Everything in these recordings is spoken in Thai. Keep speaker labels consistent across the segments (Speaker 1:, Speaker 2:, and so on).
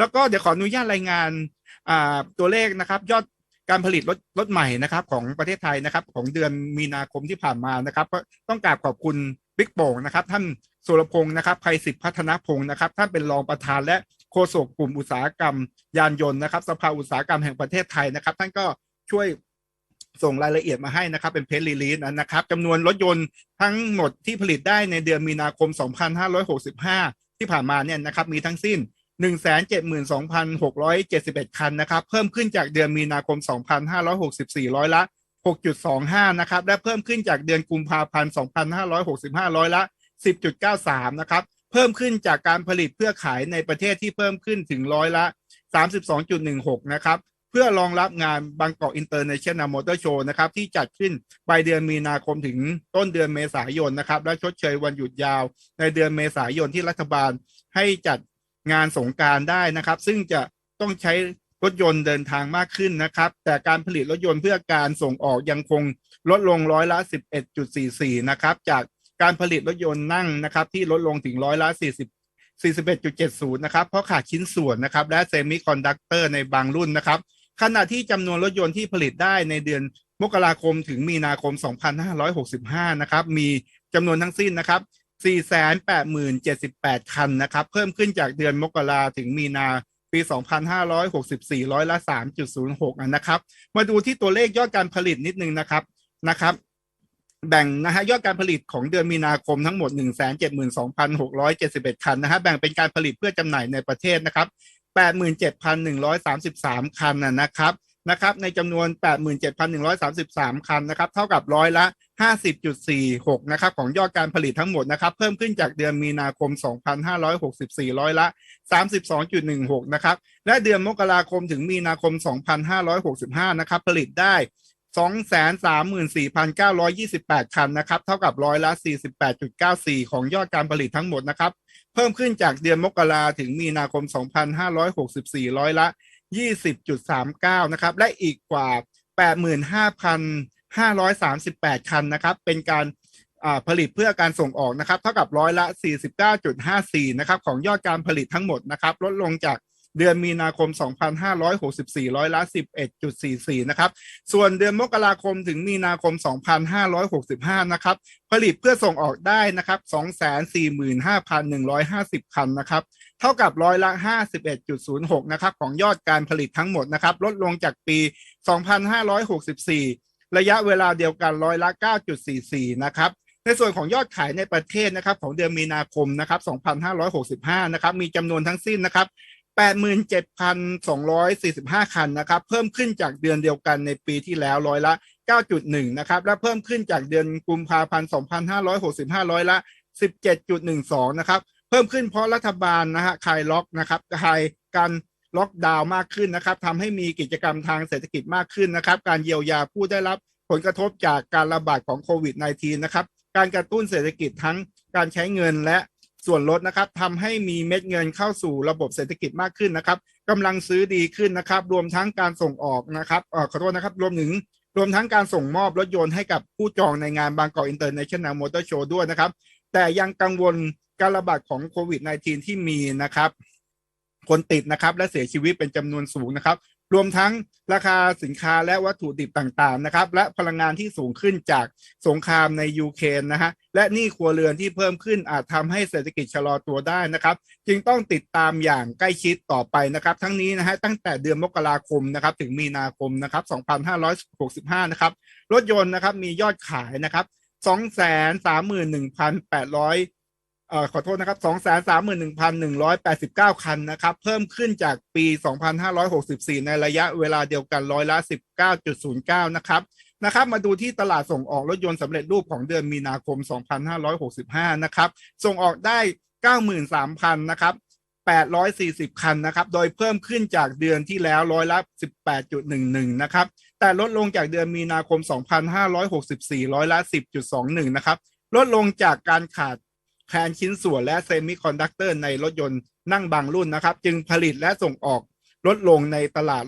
Speaker 1: แล้วก็เดี๋ยวขออนุญาตรายงานตัวเลขนะครับ ยอดการผลิตรถรถใหม่นะครับ ของประเทศไทยนะครับ ของเดือนมีนาคมที่ผ่านมานะครับ ก็ต้องกราบขอบคุณบิ๊กโป่งนะครับ ท่านสุรพงศ์นะครับภัยสิทธิพัฒนพงศ์นะครับ ท่านเป็นรองประธานและโฆษกกลุ่มอุตสาหกรรม ยานยนต์นะครับสภาอุตสาหกรรมแห่งประเทศไทยนะครับ ท่านก็ช่วยส่งรายละเอียดมาให้นะครับ เป็นเพจรีลีสนะครับจำนวนรถยนต์ทั้งหมดที่ผลิตได้ในเดือนมีนาคม 2565 ที่ผ่านมาเนี่ยนะครับ มีทั้งสิ้น 172,671 คันนะครับเพิ่มขึ้นจากเดือนมีนาคม 2,564 ร้อยละ 6.25 นะครับและเพิ่มขึ้นจากเดือนกุมภาพันธ์ 2,565 ร้อยละ 10.93 นะครับเพิ่มขึ้นจากการผลิตเพื่อขายในประเทศที่เพิ่มขึ้นถึงร้อยละ 32.16 นะครับเพื่อรองรับงานบางกอกอินเตอร์เนชั่นแนลมอเตอร์โชว์นะครับที่จัดขึ้นปลายเดือนมีนาคมถึงต้นเดือนเมษายนนะครับและชดเชยวันหยุดยาวในเดือนเมษายนที่รัฐบาลให้จัด งานสงการได้นะครับ ซึ่งจะต้องใช้รถยนต์เดินทางมากขึ้นนะครับ แต่การผลิตรถยนต์เพื่อการส่งออกยังคงลดลงร้อยละ 11.44 นะครับ จากการผลิตรถยนต์นั่งนะครับ ที่ลดลงถึงร้อยละ 40 41.70 นะครับ เพราะขาดชิ้นส่วนนะครับ และเซมิคอนดักเตอร์ในบางรุ่นนะครับ ขณะที่จำนวนรถยนต์ที่ผลิตได้ในเดือนมกราคมถึงมีนาคม 2565 นะครับ มีจำนวนทั้งสิ้นนะครับ 480,078 คันนะครับ เพิ่มขึ้นจากเดือนมกราถึงมีนาปี 2564 ร้อยละ 3.06 นะครับ มาดูที่ตัวเลขยอดการผลิตนิดนึงนะครับนะครับ แบ่งนะฮะยอดการผลิตของเดือนมีนาคมทั้งหมด 172,671 คันนะฮะแบ่งเป็นการผลิตเพื่อจำหน่ายในประเทศนะครับ 87,133 คันนะนะครับ นะครับในจำนวน 87,133 คันนะครับเท่ากับร้อยละ 50.46 นะครับของยอดการผลิตทั้งหมดนะครับเพิ่มขึ้นจากเดือนมีนาคม 2,564 ร้อยละ 32.16 นะครับและเดือนมกราคมถึงมีนาคม 2,565 นะครับผลิตได้234,928 คันนะครับเท่ากับร้อยละ 48.94 ของยอดการผลิตทั้งหมดนะครับ เพิ่มขึ้นจากเดือนมกราถึงมีนาคม 2,564 ร้อยละ 20.39 นะครับ และอีกกว่า 85,538 คันนะครับ เป็นการผลิตเพื่อการส่งออกนะครับ เท่ากับร้อยละ 49.54 นะครับ ของยอดการผลิตทั้งหมดนะครับ ลดลงจาก เดือนมีนาคม 2,564 ร้อยละ11.44 นะครับ ส่วนเดือนมกราคมถึงมีนาคม 2,565 นะครับ ผลิตเพื่อส่งออกได้นะครับ 245,150 คันนะครับ เท่ากับร้อยละ 51.06 นะครับ ของยอดการผลิตทั้งหมดนะครับ ลดลงจากปี 2,564 ระยะเวลาเดียวกันร้อยละ 9.44 นะครับในส่วนของยอดขายในประเทศนะครับของเดือนมีนาคมนะครับ 2,565 นะครับ มีจำนวนทั้งสิ้นนะครับ 87,245 คันนะครับ เพิ่มขึ้นจากเดือนเดียวกันในปีที่แล้วร้อยละ 9.1 นะครับ และเพิ่มขึ้นจากเดือนกุมภาพันธ์ 2565 ร้อยละ 17.12 นะครับ เพิ่มขึ้นเพราะรัฐบาลนะฮะคลายล็อกนะครับคลายการล็อกดาวน์มากขึ้นนะครับทำให้มีกิจกรรมทางเศรษฐกิจมากขึ้นนะครับ การเยียวยาผู้ได้รับผลกระทบจากการระบาดของโควิด -19 นะครับ การกระตุ้นเศรษฐกิจทั้งการใช้เงินและ ส่วนลดนะครับทำให้มีเม็ดเงินเข้าสู่ระบบเศรษฐกิจมากขึ้นนะครับกำลังซื้อดีขึ้นนะครับ รวมทั้งการส่งออกนะครับเออขอโทษนะครับ รวมถึงรวมทั้งการส่งมอบรถยนต์ให้กับผู้จองในงานบางกอกอินเตอร์เนชั่นแนลมอเตอร์โชว์ด้วยนะครับ แต่ยังกังวลการระบาดของโควิด -19 ที่มีนะครับ คนติดนะครับและเสียชีวิตเป็นจำนวนสูงนะครับ รวมทั้งราคาสินค้าและวัตถุดิบต่างๆนะครับ และพลังงานที่สูงขึ้นจากสงครามในยูเครนนะฮะและหนี้ครัวเรือนที่เพิ่มขึ้นอาจทำให้เศรษฐกิจชะลอตัวได้นะครับ จึงต้องติดตามอย่างใกล้ชิดต่อไปนะครับ ทั้งนี้นะฮะตั้งแต่เดือนมกราคมนะครับ ถึงมีนาคมนะครับ 2565 นะครับ รถยนต์นะครับมียอดขายนะครับ 231,800 อขอโทษนะครับ231,189คันนะครับ เพิ่มขึ้นจากปี2564ในระยะเวลาเดียวกันร้อยละ19.09นะครับนะครับ มาดูที่ตลาดส่งออกรถยนต์สำเร็จรูปของเดือนมีนาคม 2565 นะครับ ส่งออกได้ 93,000 นะครับ 840 คันนะครับ โดยเพิ่มขึ้นจากเดือนที่แล้วร้อยละ 18.11 นะครับ แต่ลดลงจากเดือนมีนาคม 2564 ร้อยละ 10.21 นะครับ ลดลงจากการขาด แคลนชิ้นส่วนและเซมิคอนดักเตอร์ในรถยนต์นั่งบางรุ่นนะครับ จึงผลิตและส่งออกลดลงในตลาด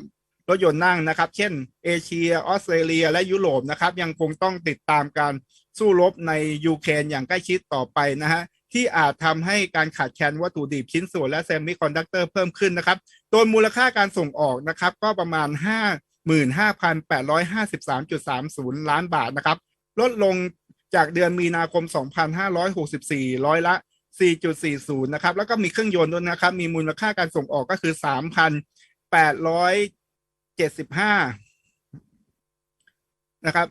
Speaker 1: รถยนต์นั่งนะครับ เช่น เอเชียออสเตรเลียและยุโรปนะครับ ยังคงต้องติดตามการสู้รบในยูเครนอย่างใกล้ชิดต่อไปนะฮะที่อาจทำให้การขาดแคลนวัตถุดิบชิ้นส่วนและเซมิคอนดักเตอร์เพิ่มขึ้นนะครับตัวมูลค่าการส่งออกนะครับ ก็ประมาณ55,853.30 ล้านบาทนะครับ ลดลง จากเดือนมีนาคม 2,564 ร้อยละ 4.40 นะครับ แล้วก็มีเครื่องยนต์ด้วยนะครับ มีมูลค่าการส่งออกก็คือ 3,875 นะครับ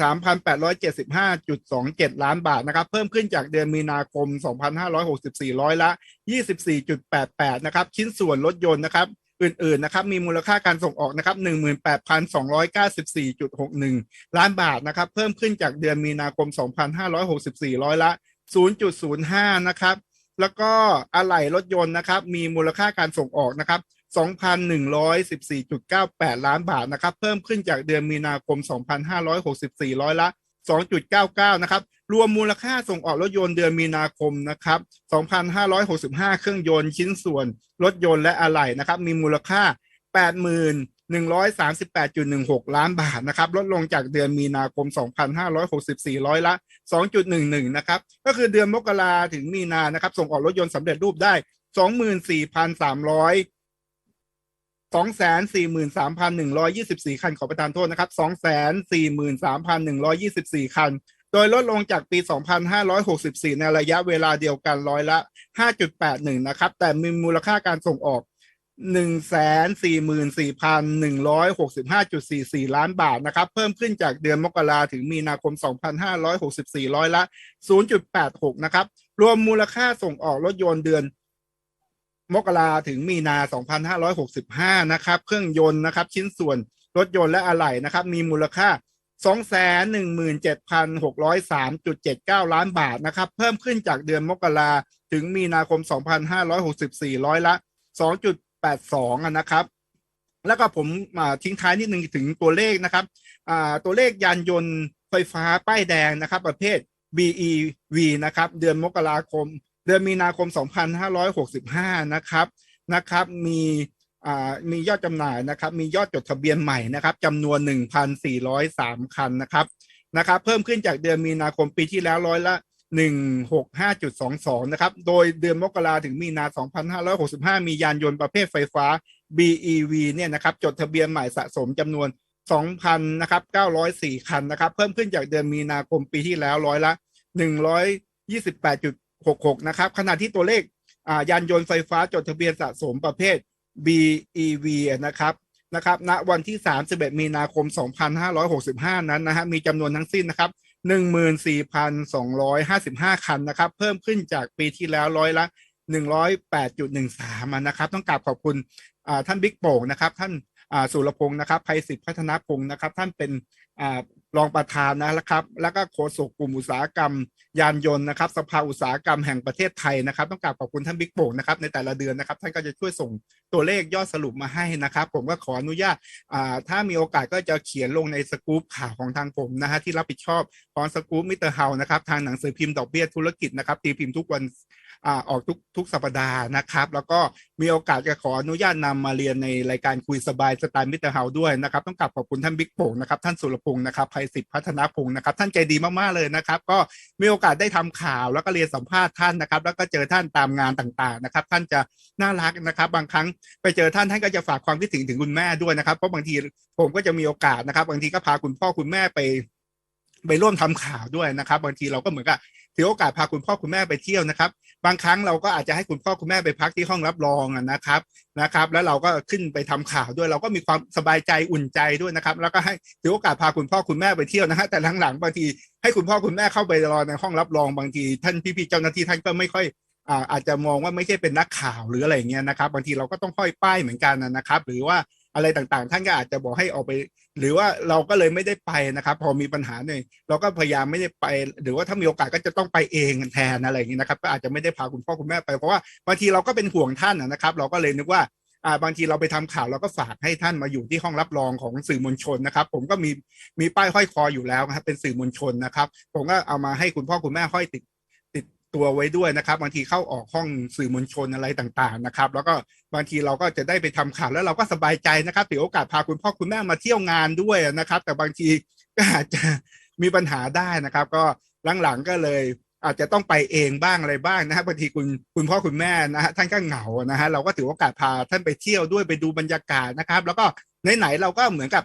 Speaker 1: 3,875.27 ล้านบาทนะครับ เพิ่มขึ้นจากเดือนมีนาคม 2,564 ร้อยละ 24.88 นะครับ ชิ้นส่วนรถยนต์นะครับ อื่นๆนะครับมีมูลค่าการส่งออกนะครับ18,294.61 ล้านบาทนะครับเพิ่มขึ้นจากเดือนมีนาคม 2,564 ร้อยละ 0.05 นะครับแล้วก็อะไหล่รถยนต์นะครับมีมูลค่าการส่งออกนะครับ2,114.98 ล้านบาทนะครับเพิ่มขึ้นจากเดือนมีนาคม 2,564 ร้อยละ 2.99 นะครับ รวมมูลค่าส่งออกรถยนต์เดือนมีนาคมนะครับ 2,565 เครื่องยนต์ชิ้นส่วนรถยนต์และอะไหล่นะครับ มีมูลค่า8138.16 ล้านบาทนะครับ ลดลงจากเดือนมีนาคม 2,564 ร้อยละ 2.11 นะครับ ก็คือเดือนมกราถึงมีนานะครับ ส่งออกรถยนต์สำเร็จรูปได้ 24,300สองแสนสี่หมื่นสามพันหนึ่งร้อยี่สิบสี่คันขอประทานโทษนะครับสองแสนสี่หมื่นสามพันหนึ่งร้อยี่สิบสี่คัน ดยลดลงจากปีสองพันห้าร้อยหกสิบสี่ในระยะเวลาเดียวกันร้อยละห้าจุดแปดหนึ่งนะครับ แต่มีมูลค่าการส่งออกหนึ่งแสนสี่หมื่นสี่พันหนึ่งร้อยหกสิบห้าจุดสี่สี่ล้านบาทนะครับ เพิ่มขึ้นจากเดือนมกราถึงมีนาคมสองพันห้าร้อยละศูนย์จุดแปดหกนะครับ รวมมูลค่าส่งออกรถยนต์เดือนมกราถึงมีนา 2565 นะครับ เครื่องยนต์นะครับ ชิ้นส่วนรถยนต์และอะไหล่นะครับ มีมูลค่า 217,603.79ล้านบาทนะครับ เพิ่มขึ้นจากเดือนมกราถึงมีนาคม2564ร้อยละ2.82อะนะครับ แล้วก็ผมทิ้งท้ายนิดนึงถึงตัวเลขนะครับตัวเลขยานยนต์ไฟฟ้าป้ายแดงนะครับ ประเภท BEV นะครับ เดือนมกราคม เดือนมีนาคม 2565 นะครับนะครับ มี มียอดจำหน่ายนะครับ มียอดจดทะเบียนใหม่นะครับจำนวน 1,403 คันนะครับนะครับ เพิ่มขึ้นจากเดือนมีนาคมปีที่แล้วร้อยละ 165.22 นะครับ โดยเดือนมกราถึงมีนา 2565 มียานยนต์ประเภทไฟฟ้า BEV เนี่ยนะครับ จดทะเบียนใหม่สะสมจำนวน 2,000นะครับ904 คันนะครับ เพิ่มขึ้นจากเดือนมีนาคมปีที่แล้วร้อยละ 128.66 นะครับ ขณะที่ตัวเลขยานยนต์ไฟฟ้าจดทะเบียนสะสมประเภท BEV นะครับนะครับณวันที่ 31 มีนาคม 2565 นั้นนะฮะมีจำนวนทั้งสิ้นนะครับ 14,255 คันนะครับ เพิ่มขึ้นจากปีที่แล้วร้อยละ 108.13อะนะครับ ต้องกราบขอบคุณท่านบิ๊กโป่งนะครับ ท่านสุรพงศ์นะครับภัยศิษฐ์พัฒนาพงศ์นะครับ ท่านเป็น รองประธานนะครับ แล้วก็โฆษกกลุ่มอุตสาหกรรม ยานยนต์นะครับ สภาอุตสาหกรรมแห่งประเทศไทยนะครับ ต้องกราบขอบคุณท่านบิ๊กโป่งนะครับในแต่ละเดือนนะครับ ท่านก็จะช่วยส่งตัวเลขยอดสรุปมาให้นะครับ ผมก็ขออนุญาตถ้ามีโอกาสก็จะเขียนลงในสกู๊ปข่าวของทางผมนะฮะที่รับผิดชอบของสกู๊ปมิสเตอร์เฮานะครับทางหนังสือพิมพ์ดอกเบี้ยธุรกิจนะครับตีพิมพ์ทุกวัน อ่าออกทุกทุกสัปดาห์นะครับ แล้วก็มีโอกาสจะขออนุญาตนำมาเรียนในรายการคุยสบายสไตล์มิสเตอร์เฮาด้วยนะครับ ต้องกลับขอบคุณท่านบิ๊กโป่งนะครับท่านสุรพงศ์นะครับภัยศิษฐ์พัฒนาพงศ์นะครับ ท่านใจดีมากๆเลยนะครับ ก็มีโอกาสได้ทำข่าวแล้วก็เรียนสัมภาษณ์ท่านนะครับ แล้วก็เจอท่านตามงานต่างๆนะครับ ท่านจะน่ารักนะครับ บางครั้งไปเจอท่านท่านก็จะฝากความคิดถึงถึงคุณแม่ด้วยนะครับเพราะบางทีผมก็จะมีโอกาสนะครับ บางทีก็พาคุณพ่อคุณแม่ไป ไปร่วมทำข่าวด้วยนะครับ บางทีเราก็เหมือนกับถือโอกาสพาคุณพ่อคุณแม่ไปเที่ยวนะครับ บางครั้งเราก็อาจจะให้คุณพ่อคุณแม่ไปพักที่ห้องรับรองนะครับนะครับ แล้วเราก็ขึ้นไปทำข่าวด้วยเราก็มีความสบายใจอุ่นใจด้วยนะครับ แล้วก็ให้ถือโอกาสพาคุณพ่อคุณแม่ไปเที่ยวนะฮะแต่หลังๆบางทีให้คุณพ่อคุณแม่เข้าไปรอในห้องรับรองบางที ท่านพี่ๆเจ้าหน้าที่ท่านก็ไม่ค่อยอาจจะมองว่าไม่ใช่เป็นนักข่าวหรืออะไรเงี้ยนะครับ บางทีเราก็ต้องห้อยป้ายเหมือนกันนะครับ หรือว่าอะไรต่างๆ ท่านก็อาจจะบอกให้ออกไป หรือว่าเราก็เลยไม่ได้ไปนะครับ พอมีปัญหาเนี่ยเราก็พยายามไม่ได้ไป หรือว่าถ้ามีโอกาสก็จะต้องไปเองแทนอะไรอย่างนี้นะครับ ก็อาจจะไม่ได้พาคุณพ่อคุณแม่ไปเพราะว่าบางทีเราก็เป็นห่วงท่านนะครับ เราก็เลยนึกว่า่าบางทีเราไปทำข่าวเราก็ฝากให้ท่านมาอยู่ที่ห้องรับรองของสื่อมวลชนนะครับ ผมก็มีมีป้ายห้อยคออยู่แล้วครับเป็นสื่อมวลชนนะครับ ผมก็เอามาให้คุณพ่อคุณแม่ห้อยติด ตัวไว้ด้วยนะครับบางทีเข้าออกห้องสื่อมวลชนอะไรต่างๆนะครับ แล้วก็บางทีเราก็จะได้ไปทำข่าวแล้วเราก็สบายใจนะครับถือโอกาสพาคุณพ่อคุณแม่มาเที่ยวงานด้วยนะครับ แต่บางทีก็อาจจะมีปัญหาได้นะครับ ก็หลังๆก็เลยอาจจะต้องไปเองบ้างอะไรบ้างนะฮะบางทีคุณคุณพ่อคุณแม่นะฮะท่านก็เหงานะฮะเราก็ถือโอกาสพาท่านไปเที่ยวด้วยไปดูบรรยากาศนะครับ แล้วก็ไหนๆเราก็เหมือนกับ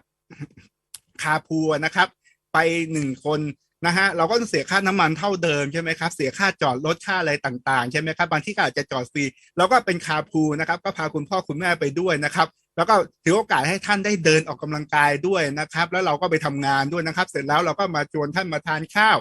Speaker 1: คาพูนะครับ ไปหนึ่งคน นะฮะเราก็ต้องเสียค่าน้ำมันเท่าเดิมใช่ไหมครับเสียค่าจอดรถค่าอะไรต่างๆใช่ไหมครับบางที่ก็อาจจะจอดฟรีเราก็เป็นคาพูนะครับ ก็พาคุณพ่อคุณแม่ไปด้วยนะครับ แล้วก็ถือโอกาสให้ท่านได้เดินออกกำลังกายด้วยนะครับ แล้วเราก็ไปทำงานด้วยนะครับ เสร็จแล้วเราก็มาชวนท่านมาทานข้าว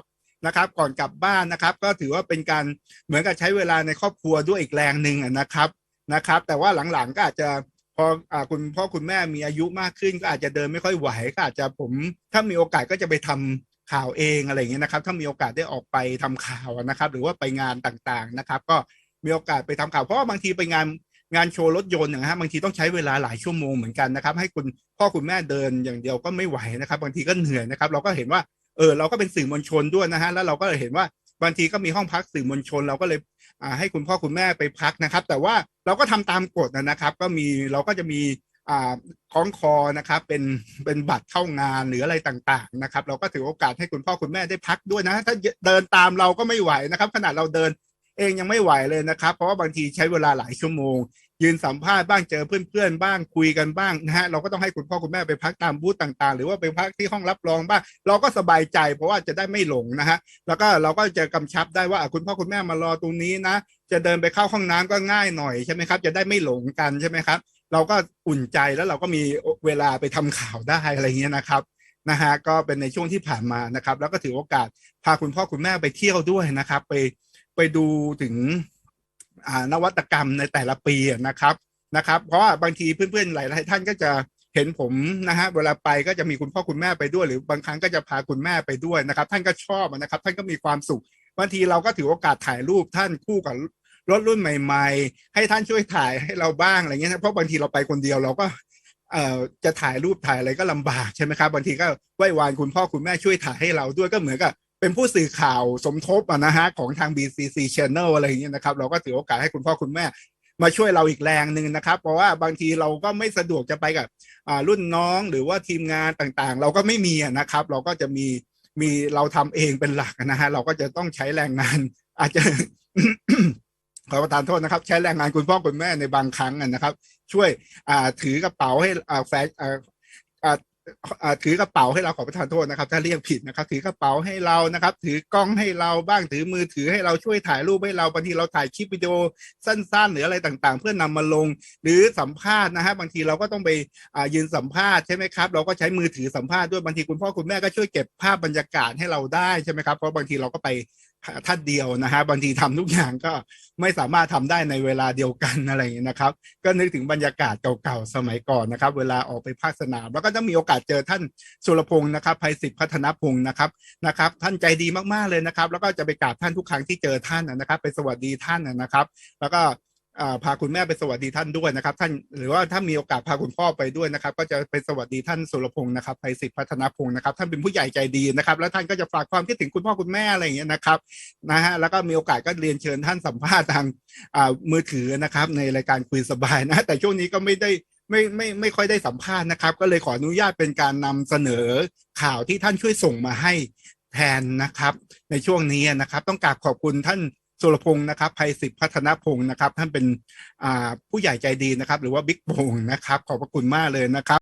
Speaker 1: นะครับ ก่อนกลับบ้านนะครับ ก็ถือว่าเป็นการเหมือนกับใช้เวลาในครอบครัวด้วยอีกแรงหนึ่งนะครับนะครับ แต่ว่าหลังๆก็อาจจะพออคุณพ่อคุณแม่มีอายุมากขึ้นก็อาจจะเดินไม่ค่อยไหวก็อาจจะผมถ้ามีโอกาสก็จะไปทำ ข่าวเองอะไรอย่างเงี้ยนะครับ ถ้ามีโอกาสได้ออกไปทำข่าวนะครับ หรือว่าไปงานต่างๆนะครับ ก็มีโอกาสไปทำข่าวเพราะว่าบางทีไปงานงานโชว์รถยนต์นะฮะบางทีต้องใช้เวลาหลายชั่วโมงเหมือนกันนะครับ ให้คุณพ่อคุณแม่เดินอย่างเดียวก็ไม่ไหวนะครับ บางทีก็เหนื่อยนะครับ เราก็เห็นว่าเออเราก็เป็นสื่อมวลชนด้วยนะฮะแล้วเราก็เห็นว่าบางทีก็มีห้องพักสื่อมวลชน เราก็เลยให้คุณพ่อคุณแม่ไปพักนะครับ แต่ว่าเราก็ทำตามกฎนะครับ ก็มีเราก็จะมี คล้องคอนะครับเป็นเป็นบัตรเข้างานหรืออะไรต่างๆนะครับ เราก็ถือโอกาสให้คุณพ่อคุณแม่ได้พักด้วยนะ ถ้าเดินตามเราก็ไม่ไหวนะครับ ขนาดเราเดินเองยังไม่ไหวเลยนะครับ เพราะว่าบางทีใช้เวลาหลายชั่วโมง ยืนสัมภาษณ์บ้างเจอเพื่อนๆบ้างคุยกันบ้างนะฮะเราก็ต้องให้คุณพ่อคุณแม่ไปพักตามบูธต่างๆ หรือว่าไปพักที่ห้องรับรองบ้างเราก็สบายใจ เพราะว่าจะได้ไม่หลงนะฮะแล้วก็เราก็จะกำชับได้ว่าคุณพ่อคุณแม่มารอตรงนี้นะ จะเดินไปเข้าห้องน้ำก็ง่ายหน่อยใช่ไหมครับจะได้ไม่หลงกันใช่ไหมครับ เราก็อุ่นใจแล้วเราก็มีเวลาไปทำข่าวได้อะไรเงี้ยนะครับนะฮะก็เป็นในช่วงที่ผ่านมานะครับ แล้วก็ถือโอกาสพาคุณพ่อคุณแม่ไปเที่ยวด้วยนะครับ ไปไปดูถึงอ่านวัตกรรมในแต่ละปีนะครับนะครับ เพราะว่าบางทีเพื่อนๆหลายๆท่านก็จะเห็นผมนะฮะเวลาไปก็จะมีคุณพ่อคุณแม่ไปด้วย หรือบางครั้งก็จะพาคุณแม่ไปด้วยนะครับ ท่านก็ชอบนะครับ ท่านก็มีความสุขบางทีเราก็ถือโอกาสถ่ายรูปท่านคู่กับ รถรุ่นใหม่ ๆ ให้ท่านช่วยถ่ายให้เราบ้างอะไรเงี้ยนะเพราะบางทีเราไปคนเดียวเราก็เอ่อจะถ่ายรูปถ่ายอะไรก็ลำบากใช่ไหมครับบางทีก็ไหว้วานคุณพ่อคุณแม่ช่วยถ่ายให้เราด้วยก็เหมือนกับเป็นผู้สื่อข่าวสมทบนะฮะของทาง BCC Channel อะไรอย่างเงี้ยนะครับ เราก็ถือโอกาสให้คุณพ่อคุณแม่มาช่วยเราอีกแรงหนึ่งนะครับ เพราะว่าบางทีเราก็ไม่สะดวกจะไปกับอ่ารุ่นน้องหรือว่าทีมงานต่างๆ เราก็ไม่มีนะครับ เราก็จะมีมีเราทำเองเป็นหลักนะฮะเราก็จะต้องใช้แรงงาน อาจจะ ขอประทานโทษนะครับ ใช้แรงงานคุณพ่อคุณแม่ในบางครั้งนะครับ ช่วยอ่าถือกระเป๋าให้อ่าแฟนอ่าอ่าถือกระเป๋าให้เราขอประทานโทษนะครับ ถ้าเรียกผิดนะครับ ถือกระเป๋าให้เรานะครับ ถือกล้องให้เราบ้างถือมือถือให้เราช่วยถ่ายรูปให้เราบางทีเราถ่ายคลิปวิดีโอสั้นๆ หรืออะไรต่างๆ เพื่อนำมาลงหรือสัมภาษณ์นะฮะบางทีเราก็ต้องไปยืนสัมภาษณ์ใช่ไหมครับเราก็ใช้มือถือสัมภาษณ์ด้วยบางทีคุณพ่อคุณแม่ก็ช่วยเก็บภาพบรรยากาศให้เราได้ใช่ไหมครับเพราะบางทีเราก็ไป ท่านเดียวนะฮะบางทีทำทุกอย่างก็ไม่สามารถทำได้ในเวลาเดียวกันอะไรอย่างเงี้ยนะครับ ก็นึกถึงบรรยากาศเก่าๆสมัยก่อนนะครับ เวลาออกไปภาคสนาม แล้วก็จะมีโอกาสเจอท่านสุรพงศ์นะครับภัยศิษฐ์พัฒนพงศ์นะครับนะครับ ท่านใจดีมากๆเลยนะครับ แล้วก็จะไปกราบท่านทุกครั้งที่เจอท่านนะครับ ไปสวัสดีท่านนะครับ แล้วก็ พาคุณแม่ไปสวัสดีท่านด้วยนะครับ ท่านหรือว่าถ้ามีโอกาสพาคุณพ่อไปด้วยนะครับ ก็จะไปสวัสดีท่านสุรพงศ์นะครับภัยศิษฐ์พัฒนพงศ์นะครับ ท่านเป็นผู้ใหญ่ใจดีนะครับ แล้วท่านก็จะฝากความคิดถึงคุณพ่อคุณแม่อะไรอย่างเงี้ยนะครับนะฮะแล้วก็มีโอกาสก็เรียนเชิญท่านสัมภาษณ์ทางมือถือนะครับ ในรายการคุยสบายนะ แต่ช่วงนี้ก็ไม่ได้ไม่ไม่ไม่ค่อยได้สัมภาษณ์นะครับ ก็เลยขออนุญาตเป็นการนำเสนอข่าวที่ท่านช่วยส่งมาให้แทนนะครับ ในช่วงนี้นะครับ ต้องกราบขอบคุณท่าน สุรพงศ์นะครับภัยศิษฐ์พัฒนพงศ์นะครับ ท่านเป็นผู้ใหญ่ใจดีนะครับ หรือว่าบิ๊กโป่งนะครับ ขอบพระคุณมากเลยนะครับ